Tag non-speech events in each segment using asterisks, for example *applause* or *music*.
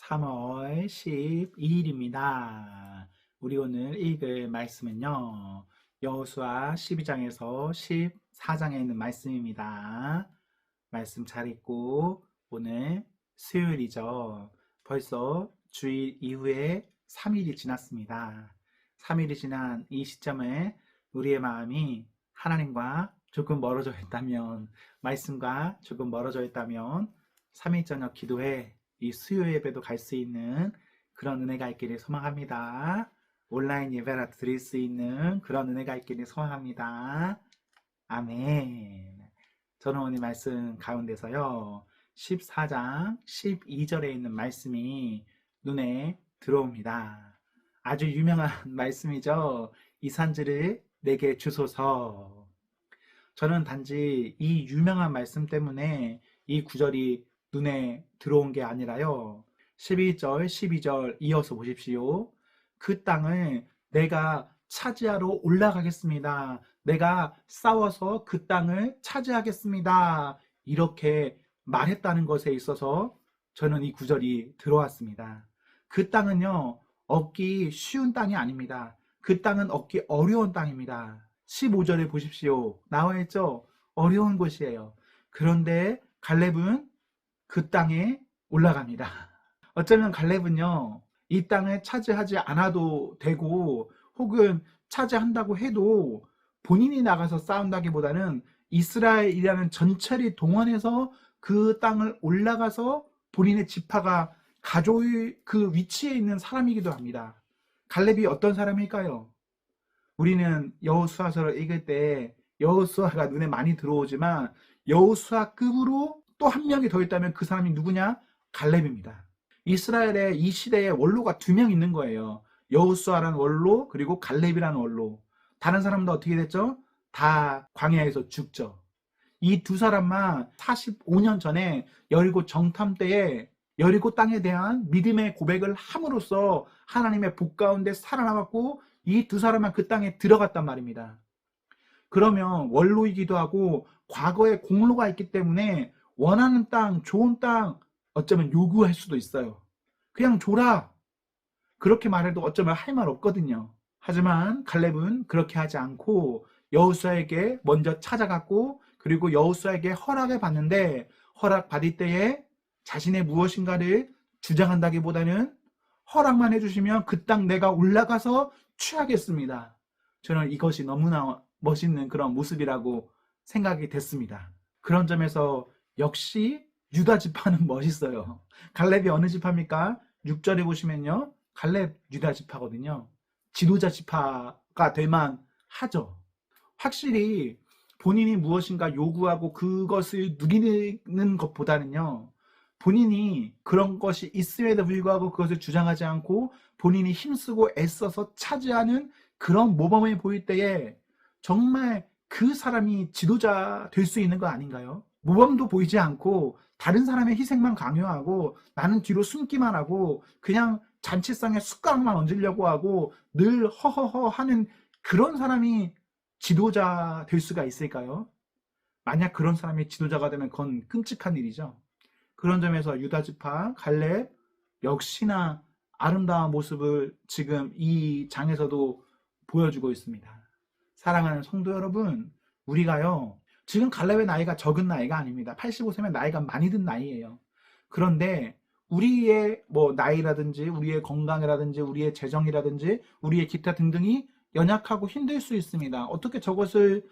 3월 12일입니다. 우리 오늘 읽을 말씀은요. 여호수아 12장에서 14장에 있는 말씀입니다. 말씀 잘 읽고 오늘 수요일이죠. 벌써 주일 이후에 3일이 지났습니다. 3일이 지난 이 시점에 우리의 마음이 하나님과 조금 멀어져 있다면, 말씀과 조금 멀어져 있다면, 3일 저녁 기도회 이 수요 예배도 갈 수 있는 그런 은혜가 있기를 소망합니다. 온라인 예배라 드릴 수 있는 그런 은혜가 있기를 소망합니다. 아멘. 저는 오늘 말씀 가운데서요. 14장 12절에 있는 말씀이 눈에 들어옵니다. 아주 유명한 *laughs* 말씀이죠. 이 산지를 내게 주소서. 저는 단지 이 유명한 말씀 때문에 이 구절이 눈에 들어온 게 아니라요. 11절, 12절 이어서 보십시오. 그 땅을 내가 차지하러 올라가겠습니다. 내가 싸워서 그 땅을 차지하겠습니다. 이렇게 말했다는 것에 있어서 저는 이 구절이 들어왔습니다. 그 땅은요, 얻기 쉬운 땅이 아닙니다. 그 땅은 얻기 어려운 땅입니다. 15절에 보십시오. 나와 있죠? 어려운 곳이에요. 그런데 갈렙은 그 땅에 올라갑니다. 어쩌면 갈렙은요, 이 땅을 차지하지 않아도 되고, 혹은 차지한다고 해도 본인이 나가서 싸운다기보다는 이스라엘이라는 전체를 동원해서 그 땅을 올라가서 본인의 지파가 가족의 그 위치에 있는 사람이기도 합니다. 갈렙이 어떤 사람일까요? 우리는 여호수아서를 읽을 때 여호수아가 눈에 많이 들어오지만 여호수아급으로 또 한 명이 더 있다면 그 사람이 누구냐? 갈렙입니다. 이스라엘의 이 시대에 원로가 두 명 있는 거예요. 여호수아라는 원로 그리고 갈렙이라는 원로. 다른 사람도 어떻게 됐죠? 다 광야에서 죽죠. 이 두 사람만 45년 전에 여리고 정탐 때에 여리고 땅에 대한 믿음의 고백을 함으로써 하나님의 복 가운데 살아남았고 이 두 사람만 그 땅에 들어갔단 말입니다. 그러면 원로이기도 하고 과거에 공로가 있기 때문에 원하는 땅, 좋은 땅 어쩌면 요구할 수도 있어요. 그냥 줘라. 그렇게 말해도 어쩌면 할 말 없거든요. 하지만 갈렙은 그렇게 하지 않고 여호수아에게 먼저 찾아갔고 그리고 여호수아에게 허락을 받는데 허락 받을 때에 자신의 무엇인가를 주장한다기보다는 허락만 해주시면 그 땅 내가 올라가서 취하겠습니다. 저는 이것이 너무나 멋있는 그런 모습이라고 생각이 됐습니다. 그런 점에서 역시 유다 지파는 멋있어요. 갈렙이 어느 지파입니까? 6절에 보시면요. 갈렙 유다 지파거든요. 지도자 지파가 될만 하죠. 확실히 본인이 무엇인가 요구하고 그것을 누리는 것보다는요. 본인이 그런 것이 있음에도 불구하고 그것을 주장하지 않고 본인이 힘쓰고 애써서 차지하는 그런 모범을 보일 때에 정말 그 사람이 지도자 될 수 있는 거 아닌가요? 모범도 보이지 않고 다른 사람의 희생만 강요하고 나는 뒤로 숨기만 하고 그냥 잔치상에 숟가락만 얹으려고 하고 늘 허허허 하는 그런 사람이 지도자 될 수가 있을까요? 만약 그런 사람이 지도자가 되면 그건 끔찍한 일이죠. 그런 점에서 유다 지파 갈렙 역시나 아름다운 모습을 지금 이 장에서도 보여주고 있습니다. 사랑하는 성도 여러분, 우리가요, 지금 갈렙의 나이가 적은 나이가 아닙니다. 85세면 나이가 많이 든 나이예요. 그런데 우리의 뭐 나이라든지 우리의 건강이라든지 우리의 재정이라든지 우리의 기타 등등이 연약하고 힘들 수 있습니다. 어떻게 저것을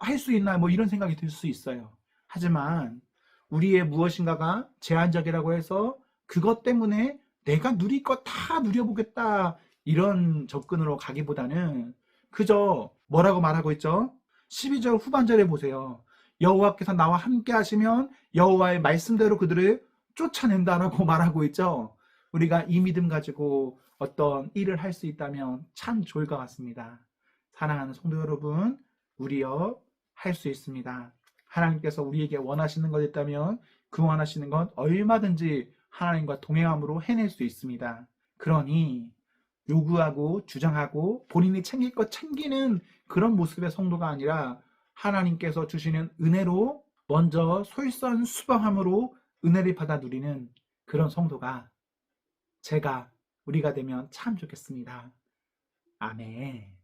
할 수 있나 뭐 이런 생각이 들 수 있어요. 하지만 우리의 무엇인가가 제한적이라고 해서 그것 때문에 내가 누릴 것 다 누려보겠다 이런 접근으로 가기보다는 그저 뭐라고 말하고 있죠? 12절 후반절에 보세요. 여호와께서 나와 함께 하시면 여호와의 말씀대로 그들을 쫓아낸다라고 *laughs* 말하고 있죠. 우리가 이 믿음 가지고 어떤 일을 할 수 있다면 참 좋을 것 같습니다. 사랑하는 성도 여러분, 우리여 할 수 있습니다. 하나님께서 우리에게 원하시는 것 있다면 그 원하시는 것 얼마든지 하나님과 동행함으로 해낼 수 있습니다. 그러니 요구하고 주장하고 본인이 챙길 것 챙기는 그런 모습의 성도가 아니라 하나님께서 주시는 은혜로 먼저 솔선수범함으로 은혜를 받아 누리는 그런 성도가 제가 우리가 되면 참 좋겠습니다. 아멘.